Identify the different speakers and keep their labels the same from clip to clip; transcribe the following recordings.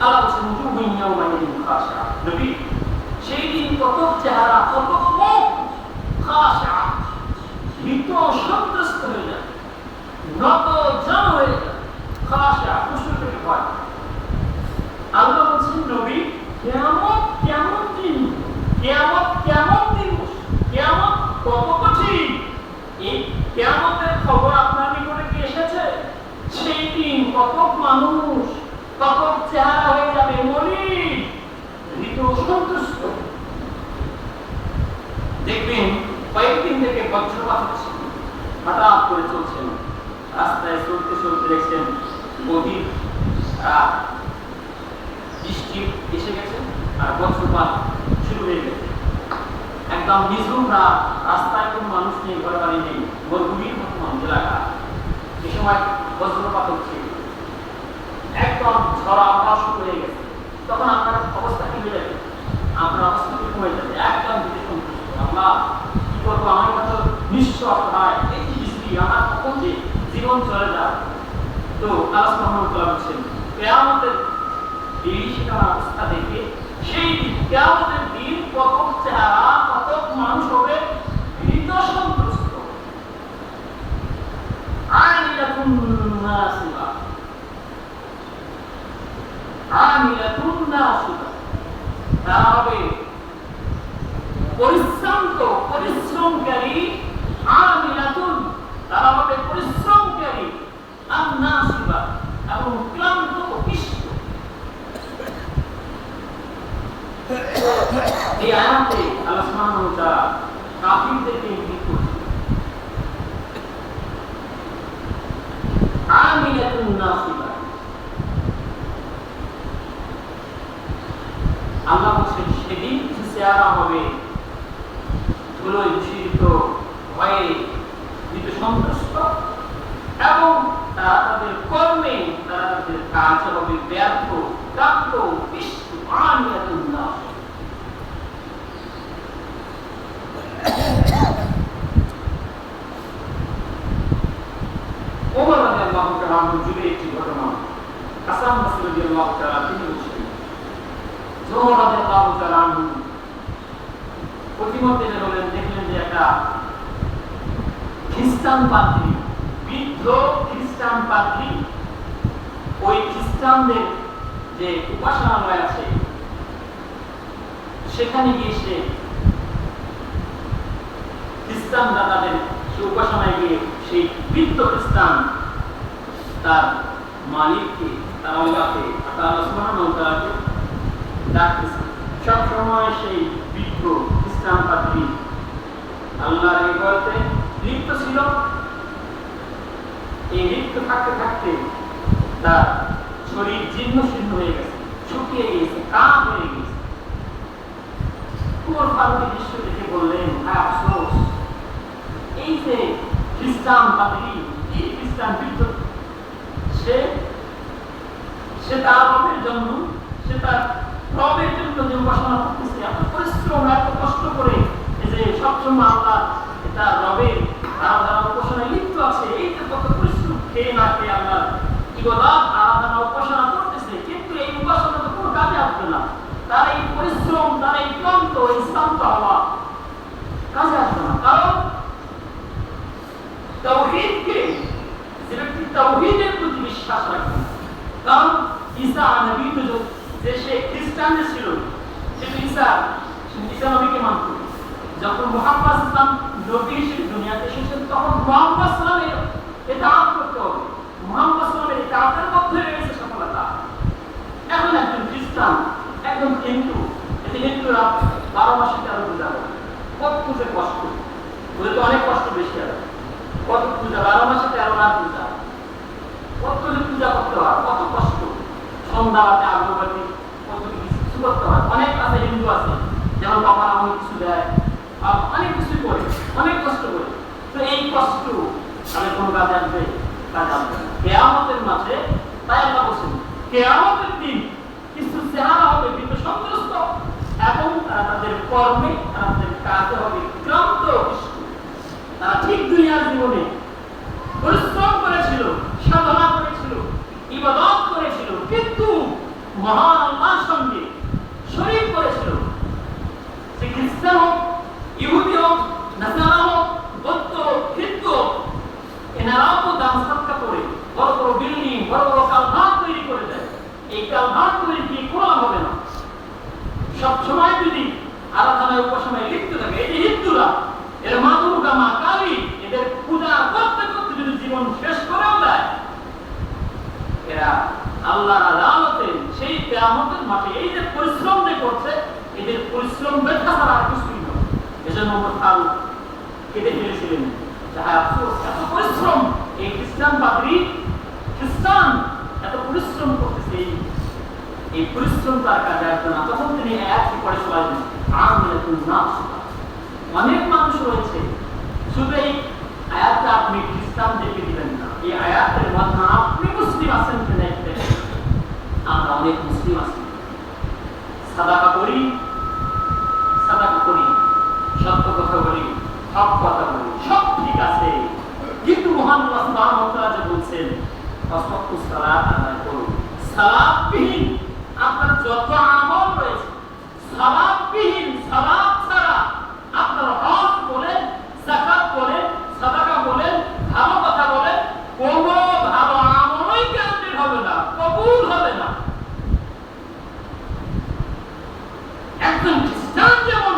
Speaker 1: আল্লাহ বলছেন, নবী সেই দিন কত চেহারা কত মুখ ভীত সন্ত্রস্ত হয়ে নত হয়ে আল্লাহ বলছেন নবী কেয়ামত কেমন দিন কেয়ামত কেমন দিবস কেয়ামত কত কঠিন এই কেয়ামতের খবর আপনার নিকটে কি এসেছে সেই দিন কত মানুষ কত চেহারা হয়ে যাবে ভীত সন্তুষ্ট দেখবেন, কয়েকদিন থেকে হঠাৎ করে চলছেন রাস্তায় চলতে চলতে দেখছেন, গভীর বৃষ্টি এসে গেছে আর বজ্রপাত শুরু হয়ে গেছে। একদম নিঝুম রাত। রাস্তায় কোনো মানুষ নেই ঘর বাড়ি নেই। মরুভূমির মতো মানুষ এলাকা। এ সময় বজ্রপাত হচ্ছে। একদম ঝড় আবহাওয়া শুরু হয়ে গেছে। তখন আপনার অবস্থা কি হয়ে যাবে? আপনার অবস্থা কি হয়ে যাবে? একদম সন্তুষ্ট আমরা কি করব? আমার মতো নিঃস্ব হয় এই বৃষ্টি আমার কখন যে জীবন চলে যায় তো আল্লাহ তাআলা বলছেন কিয়ামতের সেখানে অবস্থা দেখে সেই কিয়ামতের দিন কত চেহারা কত মানুষ হবে ভীত সন্ত্রস্ত আমিলাতুন নাসিবা আমিলাতুন তারা হবে পরিশ্রান্ত পরিশ্রমকারী আমিলাতুন তারা হবে পরিশ্রমকারী আর নাসিবা এবং ক্লান্ত পিষ্ট এই আয়াতে আল্লাহ সুবহানাহু ওয়া তাআলা কাফিরদেরকে ইঙ্গিত করছেন আমিলাতুন নাসিবা আল্লাহ বলছেন সেদিন কিছু চেহারা হবে ধুলোয় দূষিত ভয়ে ভীত সন্তুষ্ট এবং তারা তাদের কর্মে তারা তাদের কাজ ক্লান্ত পিষ্ট আমিলাতুন নাসিবা ওমর রাদিয়াল্লাহু তাআলা যুগে একটি ঘটনা, হাসান বসরি রাদিয়াল্লাহু তাআলা তিনি বলছেন ওমর রাদিয়াল্লাহু তাআলা প্রতিমধ্যে বেরোলেন দেখলেন ওই খ্রিস্টানদের যে উপাসনালয় আছে, সেখানে গিয়ে সে খ্রিস্টানরা তাদের সে উপাসনায় গিয়ে সেই বৃদ্ধ খ্রিস্টান তার মালিককে, তার আল্লাহকে, তার সুবহানাহু ডাকতেছে। সব সময় সেই বৃদ্ধ খ্রিস্টান পাদ্রী আল্লাহর ইবাদতে লিপ্ত ছিল। এই লিপ্ত থাকতে থাকতে তার শরীর জীর্ণ শীর্ণ হয়ে গেছে শুকিয়ে গেছে কাম হয়ে গেছে কুমর ফারুকি দৃশ্য দেখে বললেন হ্যাঁ আফসোস এই যে খ্রিস্টান পাদ্রী এই খ্রিস্টান বৃদ্ধ সে সে তার রবের জন্য সে তার রবের জন্য যে উপাসনা করতেছে। এত পরিশ্রম এত কষ্ট করে যে সবসময় আল্লাহ তার রবের আরাধনা উপাসনায় লিপ্ত আছে। এই যে কত পরিশ্রম খেয়ে না খেয়ে আল্লাহ ইবাদত আরাধনা উপাসনা করতেছে, কিন্তু এই উপাসনা তো কোনো কাজে আসবে না। তার এই পরিশ্রম, তার এই ক্লান্ত, এই শ্রান্ত হওয়া কাজে আসবে না। কারণ মুহাম্মদ ইসলাম ইতাআত করতে হবে। ইতাআতের মধ্যে রয়েছে সফলতা। এখন একজন খ্রিস্টান, একজন হিন্দু এতে হিন্দুরা বারো মাসে তেরো পূজা কত পূজা কষ্ট? ওদের তো অনেক কষ্ট বেশি আছে কত পূজা? বারো মাসে তেরো রাত পূজা। কত পূজা করতে হয়? কত কষ্ট? সন্ধ্যা রাতে আগরবাতি কত কিছু করতে হয়? অনেক আছে, হিন্দু আছে, যেমন বাবা অনেক কিছু দেয়। অনেক কিছু করে, অনেক কষ্ট করে। তো এই কষ্ট তাহলে কোনো কাজে আসবে? না কেয়ামতের কেয়ামতের দিন কিছু চেহারা হবে কিন্তু সন্ত্রস্ত এবং তারা তাদের কর্মে তাদের কাজে হবে তারা ঠিক দুনিয়ার জীবনে পরিশ্রম করেছিল, সাধনা করেছিল, ইবাদত করেছিল, কিন্তু মহান আল্লাহর সঙ্গে শরীর করেছিল সে খ্রিস্টান হোক ইহুদি হোক নাসারা হোক বৌদ্ধ হোক হিন্দু হোক এনারাও তো দান সৎকা করে বড় বড় বিল্ডিং বড় বড় কালভার তৈরি করে দেয় এই কালভার তৈরি দিয়ে কোনো লাভ হবে না সব সময় যদি আরাধনায় উপাসনায় লিপ্ত থাকে এই যে হিন্দুরা এর মা দুর্গা মা কালী এদের পূজা করতে করতে যদি জীবন শেষ করেও দেয় এরা আল্লাহর আদালতে সেই কেয়ামতের মাঠে এই যে পরিশ্রম যে করছে এদের পরিশ্রম ব্যথা ছাড়া আর কিছুই নয় এজন্য মোহাম্মদ ফারুক কেটে ফেলেছিলেন। এত পরিশ্রম, এই খ্রিস্টান পাদ্রী খ্রিস্টান এত পরিশ্রম করতেছে। এই পরিশ্রম তার কাজে না। তখন তিনি আমিলাতুন নাসিবা অনেক মানুষ রয়েছে। শুধু এই আয়াতটা আপনি না, এই আয়াতের মাধ্যমে আপনি মুসলিম আছেন একটু আমরা অনেক মুসলিম আছি। সাদাকা করি সাদাকা করি, সত্য কথা বলি। সব ঠিক আছে। কিন্তু মহান যে বলছেন আপনার যত আমল রয়েছে সালাতবিহীন সালাত ছাড়া আপনার হজ বলেন যাকাত বলেন সাদাকা বলেন ভালো কথা বলেন কোনো ভালো আমলই গ্যারান্টি হবে না কবুল হবে না একজন খ্রিস্টান যেমন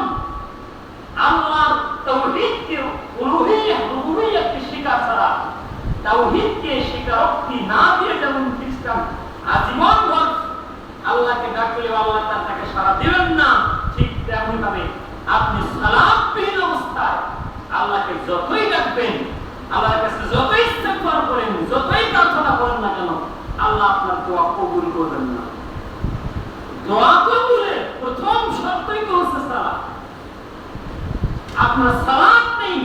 Speaker 1: আল্লাহর তাওহীদকে উলুহিয়্যাহ রুবুবিয়্যাহকে স্বীকার ছাড়া তাওহীদকে স্বীকারোক্তি না দিয়ে যেমন খ্রিস্টান আজীবন ভর আল্লাহকে ডাকলেও আল্লাহ তার তাকে সাড়া দিবেন না ঠিক তেমনি ভাবে আপনি সালামবিহীন অবস্থায় আল্লাহকে যতই ডাকবেন আল্লাহর কাছে যতই ইস্তেগফার করেন যতই প্রার্থনা করেন না কেন আল্লাহ আপনার দোয়া কবুল করবেন না দোয়া কবুলের প্রথম শর্তই তো হচ্ছে সালাত আপনার সালাত নেই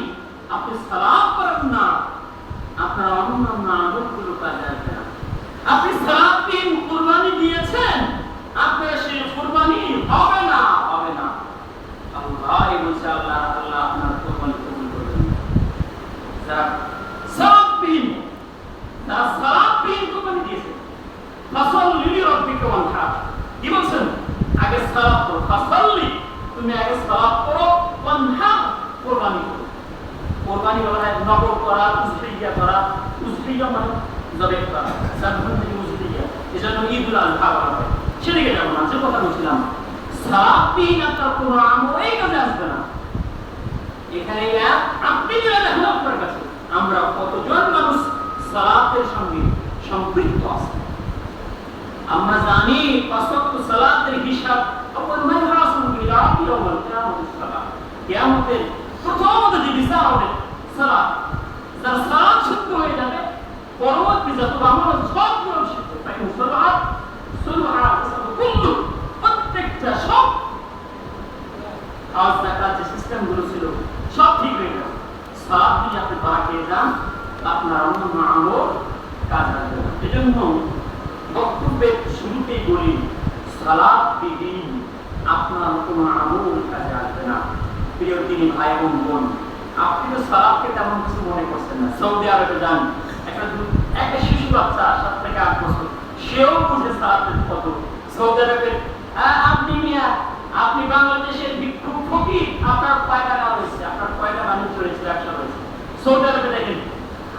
Speaker 1: আপনি সালাম করেন না আপনার অন্যান্য আমলগুলো কাজে আসবে না আপনি সালাত দিন কুরবানি দিয়েছেন আপনার সেই কুরবানি হবে না হবে না আল্লাহ বলছে আল্লাহ আল্লাহ আপনার কুরবানি কবুল করবেন না। যারা সালাতবিহীন যারা সালাতবিহীন কুরবানি দিয়েছে ফসল লিলি রব্বিকে ওয়ানহার কি বলছেন আগে সালাত করো ফসল্লি তুমি আগে সালাত করো ওয়ানহার কুরবানি করো কোরবানি বলা হয় নকল করা উজফিয়া করা উজফিয়া মানে জবে করা সাবধান থেকে উজফিয়া এজন্য ঈদুল আজহা বলা হয় সেদিকে যাব না যে কথা বলছিলাম সালাতবিহীন আপনার কোনো আমলেই কাজে আসবে না এখানে এক আপনি গেলে আমরা কতজন মানুষ সালাতের সঙ্গে সম্পৃক্ত আছে? আমরা জানি পাঁচক্ত সালাতের হিসাব অপর মাইহাসুন বিরাতি ওয়াল সালাত। শুদ্ধ কুল্লু প্রত্যেকটা সব। আজ দেখার যে সিস্টেমগুলো ছিল সব ঠিক হয়ে গেল খেয়ে যান আপনার আমল কাজ এজন্য বক্তব্যের শুরুতেই বলি আপনার কোনো কাজে আসবে না প্রিয় তিনি ভাই এবং বোন আপনি তো সালাদকে তেমন কিছু মনে করছেন না সৌদি আরবে যান একটা একটা শিশু বাচ্চা সাত থেকে আট বছর সেও বুঝে সালাতের কত সৌদি আরবের আপনি মিয়া আপনি বাংলাদেশের বিক্ষোভ ফকির আপনার রয়েছে আপনার কয়টা বাণিজ্য রয়েছে ব্যবসা রয়েছে সৌদি আরবে দেখেন।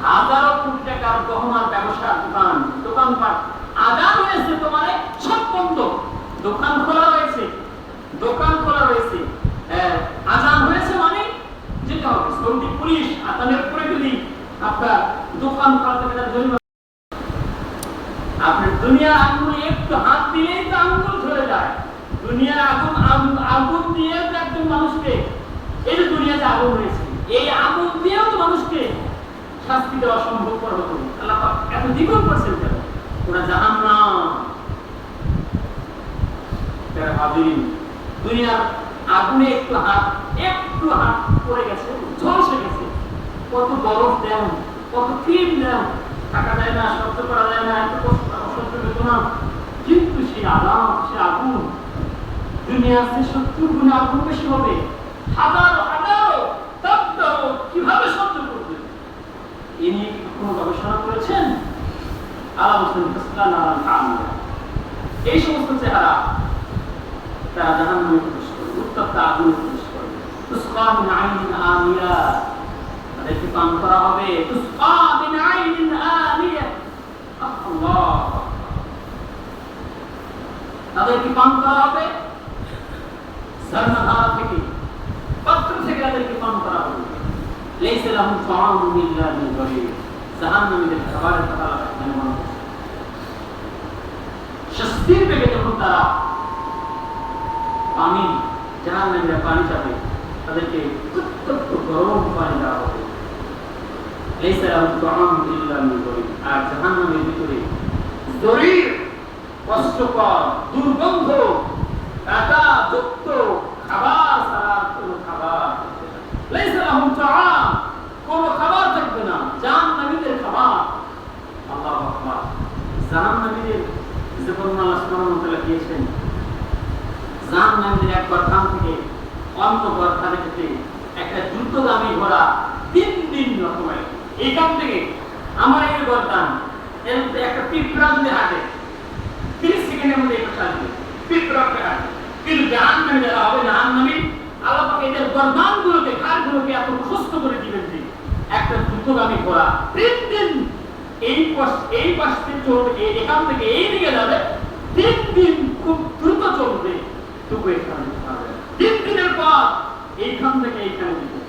Speaker 1: হাজারো কোটি টাকার গহনার ব্যবসার দোকান, দোকানপাট তোমার, সব বন্ধ। দোকান খোলা রয়েছে। দোকান খোলা রয়েছে। আজান হয়েছে মানে যেতে হবে। সৌদি পুলিশ আপনার দোকান খোলা থেকে তার জরিমানা আপনার দুনিয়া আঙ্গুল একটু হাত দিলেই তো ধরে যায়। দুনিয়ার আগুন- আগুন দিয়ে একজন মানুষকে এই যে দুনিয়াতে আগুন হয়েছে এই আগুন দিয়েও তো মানুষকে শাস্তি দেওয়া সম্ভব করা হতো আল্লাহ এত দ্বিগুণ করছেন কেন ওরা জাহান না দুনিয়ার আগুনে একটু হাত একটু হাত পড়ে গেছে, ঝলসে গেছে। কত বরফ দেন, কত ক্রিম দেন, থাকা যায় না, সহ্য করা যায় না, এত কষ্ট অসহ্য বেদনা কিন্তু সেই আলাম সে আগুন, দুনিয়ার যে সত্তর গুণে আগুন বেশি হবে, হাজারো হাজারো তাপ্তারো কীভাবে সহ্য করবে? এ নিয়ে কি কোনো গবেষণা করেছেন এই সমস্ত চেহারা তারা জাহান্নামে প্রবেশ করবে, উত্তপ্ত আগুনে প্রবেশ করবে। তাদেরকে পান করা হবে। তাদেরকে পান করা হবে। ঝর্ণাধারা থেকে, পাত্র থেকে তাদেরকে পান করা হবে। লেইসে লাহুম তাআমুন ইল্লা মিন গরিব জাহান্নামীদের খাবারের কথা আল্লাহ মনে শাস্তির বেগে যখন তারা পানি জাহান্নামীরা পানি চাবে তাদেরকে উত্তপ্ত গরম পানি দেওয়া হবে লেইসে লাহুম তাআমুন ইল্লা মিন গরিব আর জাহান্নামের ভিতরে জরির কষ্টকর দুর্গন্ধ কাটা যুক্ত খাবার ছাড়া আর কোনো খাবার থাকবে না। লাইসা লাহুম তাআম কোনো খাবার থাকবে না জাহান্নামীদের খাবার আল্লাহু আকবার জাহান্নামীদের যে আল্লাহ সুবহানাহু ওয়া তাআলা দিয়েছেন জাহান্নামীদের এক গর্থান থেকে অন্য গর্থানে যেতে একটা দ্রুতগামী ঘোড়া তিন দিন রকমের। এইখান থেকে আমার এই করে দিবেন যে একটা দ্রুতগামী ঘোড়া তিন এই পাশ এই পাশ থেকে চলবে এখান থেকে এই দিকে যাবে তিন দিন খুব দ্রুত চলবে, তবু এখানে তিন দিনের পর এইখান থেকে এইখানে দিবে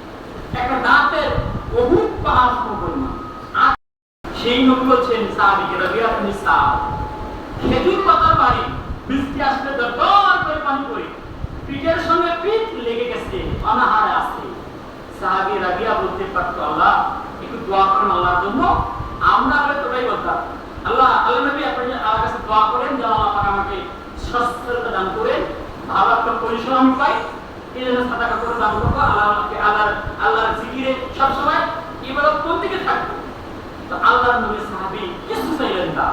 Speaker 1: একটা দাঁতের বহুত পাহাড় সম সেই নবী বলছেন সাহাবিকে রবিয়া তুমি সাহ খেজুর পাতার বাড়ি, বৃষ্টি আসলে দরদর করে পানি পড়ে। পিঠের সঙ্গে পিঠ লেগে গেছে, অনাহারে আসছে সাহাবি রাবিয়া বলতে পারতো, আল্লাহ, একটু দোয়া করেন আল্লাহর জন্য, আমরা হয়তো তাই বলতাম আল্লাহ আল্লাহ নবী আপনি আল্লাহর কাছে দোয়া করেন, যেন আল্লাহ পাক আমাকে স্বাস্থ্যতা দান করে ভালো একটা পরিশ্রম আমি পাই। এই জন্য সাদা কাপড় দান করব আল্লাহকে আল্লাহর আল্লাহর জিকিরে সবসময় ইবাদত কোন দিকে থাকব। তো আল্লাহর নবী সাহাবি কিছু চাইলেন না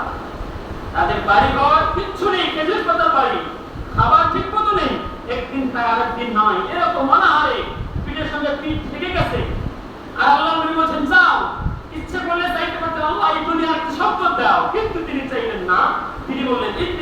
Speaker 1: তাদের বাড়ি ঘর কিচ্ছু নেই, খেজুর পাতার বাড়ি, খাবার ঠিক মতো নেই। একদিন খায় আরেক দিন নয়, এরকম অনাহারে পিঠের সঙ্গে পিঠ থেকে গেছে আর আল্লাহ নবী বলছেন যাও ইচ্ছে করলে চাইতে পারতেন আল্লাহ এই দুনিয়ার সম্পদ দাও কিন্তু তিনি চাইলেন না তিনি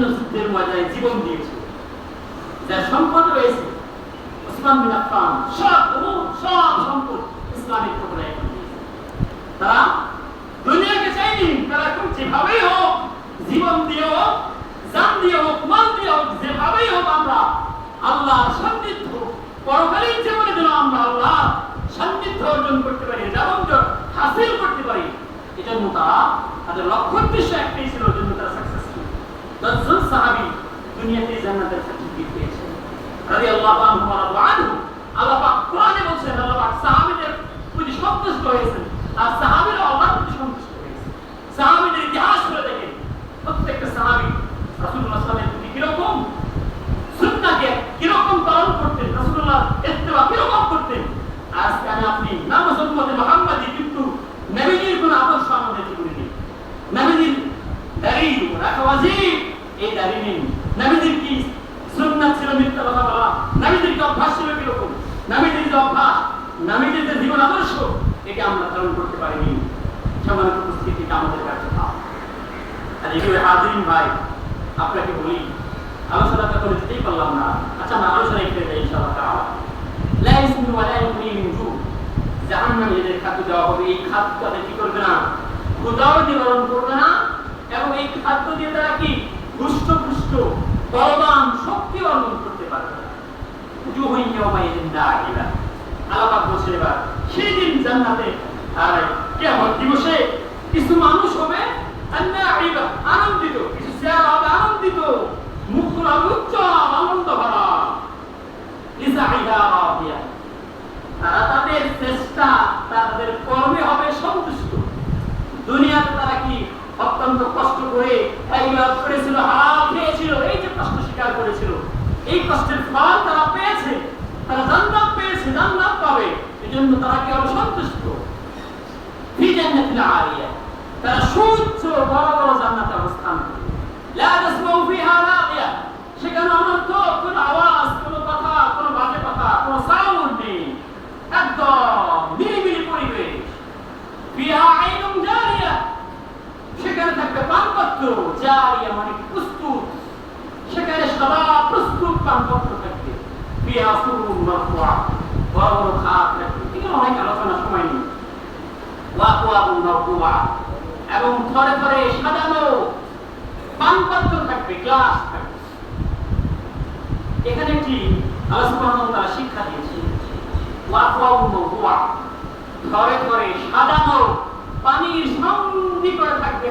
Speaker 1: না যুদ্ধের ময়দানে জীবন দিয়েছিল। যার সম্পদ রয়েছে ওসমান বিন আফফান, সব সব সম্পদ এখন দিয়েছে। তারা দুনিয়াকে চাইনি তারা এখন যেভাবেই হোক জীবন দিয়ে হোক, জান দিয়ে হোক, মাল দিয়ে হোক, যেভাবেই হোক আমরা আল্লাহ সান্নিধ্য পরকালীন জীবনে যেন আমরা আল্লাহ সান্নিধ্য অর্জন করতে পারি যেমন হাসিল করতে পারি, এজন্য তারা তাদের লক্ষ্য উদ্দেশ্য একটাই ছিল জন্য তারা দশজন সাহাবি দুনিয়াতে জান্নাতের সার্টিফিকেট পেয়েছেন রাদিয়াল্লাহু আনহু ওয়া আনহু, আল্লাহ পাক কোরআনে বলছেন, আল্লাহ পাক সাহাবীদের প্রতি সন্তুষ্ট হয়েছেন। আর সাহাবীরা আল্লাহর প্রতি সন্তুষ্ট হয়েছেন সাহাবীদের ইতিহাস করে দেখেন, প্রত্যেকটা সাহাবী রাসূলুল্লাহ সাল্লাল্লাহু আলাইহি কীরকম সুন্নাহকে কীরকম পালন করতেন, রাসূলুল্লাহ ইত্তেবা কীরকম করতেন। আজকে আমি আপনি নামাজ উম্মতে মুহাম্মাদি কিন্তু নবীজির কোন আদর্শ আমাদের জীবনে নেই। নবীজির দাড়ি রাখা ওয়াজিব এই দাড়ি নেই। নবীজির কি সুন্নাত ছিল মিথ্যা কথা বলা? নবীজির কি অভ্যাস ছিল কীরকম? নবীজির যে অভ্যাস নবীজির যে জীবন আদর্শ এটা আমরা ধারণ করতে পারিনি। সম্মানিত উপস্থিতিটা আমাদের কাছে আর এইভাবে হাজিরিন ভাই, আপনাকে বলি আলোচনাটা করে যেতেই পারলাম না। আচ্ছা আমরা আলোচনায় ফিরে যাই ইনশাআল্লাহ করবে না? ক্ষুধাও নিবারণ করবে না। এবং এই খাদ্য দিয়ে তারা কি দুষ্ট বলবান শক্তি অর্জন করতে পারবে আল্লাহ বলছে এবার সেই দিন জান্নাতে আর কিয়ামত দিবসে কিছু মানুষ হবে আনন্দিত, কিছু চেহারা হবে আনন্দিত। মুখগুলো উজ্জ্বল আনন্দ ভরা তারা তাদের চেষ্টা, তাদের কর্মে হবে সন্তুষ্ট। দুনিয়াতে তারা কি অত্যন্ত কষ্ট করে এইগুলো করেছিল হারাম খেয়েছিল এই যে কষ্ট স্বীকার করেছিল, এই কষ্টের ফল তারা পেয়েছে, তারা জান্নাত পেয়েছে জান্নাত পাবে, এজন্য তারা কি হবে সন্তুষ্ট। ফি জান্নাতিল আলিয়া, তারা সুচ্চ বড় বড় জান্নাতে অবস্থান করবে লা তাসমাউ ফিহা লাগিয়া সেখানে অনর্থ কোনো আওয়াজ কোনো কথা কোনো বাজে কথা কোনো সাউন্ড নেই একদম নিরিবিলি পরিবেশ ফিহা আইনুন জারিয়া সেখানে থাকবে পানপত্র জারিয়া মানে প্রস্তুত সেখানে সদা প্রস্তুত পানপত্র থাকবে ফিহা সুরুর মারফুআ বড় বড় খাট থাকবে এখানে আলোচনা এবং থরে থরে সাজানো পানপত্র থাকবে গ্লাস থাকবে এখানে তাআলা শিক্ষা দিয়েছে ঘরে ঘরে সাজানো পানির সঙ্গী করে থাকবে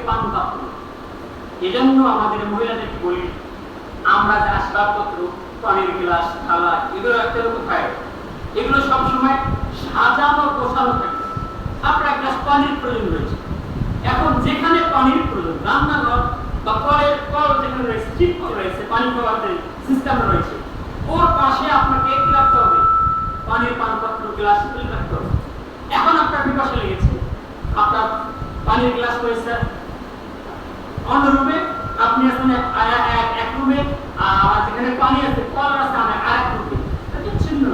Speaker 1: এজন্য আমাদের মহিলাদেরকে বলি আমরা যে আসবাবপত্র পানির গ্লাস, থালা, এগুলো রাখতে হবে কোথায় এগুলো সবসময় সাজানো গোছানো থাকে। আপনার এক গ্লাস পানির প্রয়োজন রয়েছে। এখন যেখানে পানির প্রয়োজন, রান্নাঘর বা কলের কল যেখানে রয়েছে, ঠিক করে রয়েছে, পানি পাওয়ার সিস্টেম রয়েছে, ওর পাশে আপনাকে কি রাখতে হবে? পানির পানপত্র গ্লাস এগুলো রাখতে হবে। এখন আপনার পিপাসা লেগেছে। আপনার পানির গ্লাস রয়েছে। অন্য রুমে আপনি এক- এক রুমে আর যেখানে পানি আছে কল রাস্তা আমি আর এক করবে বিচ্ছিন্ন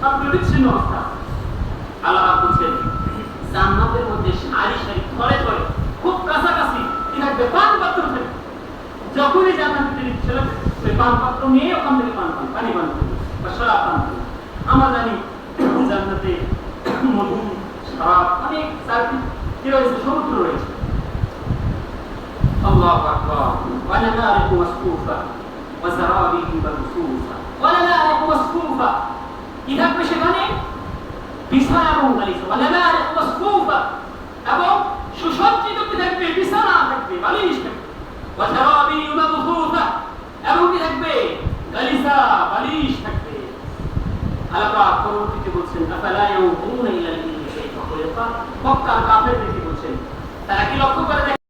Speaker 1: তারপরে বিচ্ছিন্ন রাস্তা আল্লাহ বলছেন, জান্নাতের মধ্যে সারি সারি ধরে ধরে খুব কাছাকাছি থাকবে? পান পাত্র থাকবে। যখনই জান্নাতে তিনি ছিলেন সেই পান পাত্র নিয়ে ওখান থেকে পান পান, পানি পান বা সারা পান আমরা জানি, জান্নাতে মধু, সাপ, অনেক চারটি কি রয়েছে? সমুদ্র রয়েছে। আল্লাহ আকবার। ওয়া আলা আলিহি وزرابي مبثوثة ونمارق مصفوفة কি থাকবে সেখানে বিছানা এবং গালিচা ونمارق مصفوفة এবং সুসজ্জিত কি থাকবে বিছানা থাকবে বালিশ থাকবে وزرابي مبثوثة এবং কি থাকবে গালিচা বালিশ থাকবে আল্লাহ পরবর্তীতে বলছেন আফালা ইয়াউকুনা ইলা আল-ইবলি কাইফা খুলিকা মক্কার কাফেরদেরকে বলছেন তারা কি লক্ষ্য করে দেখে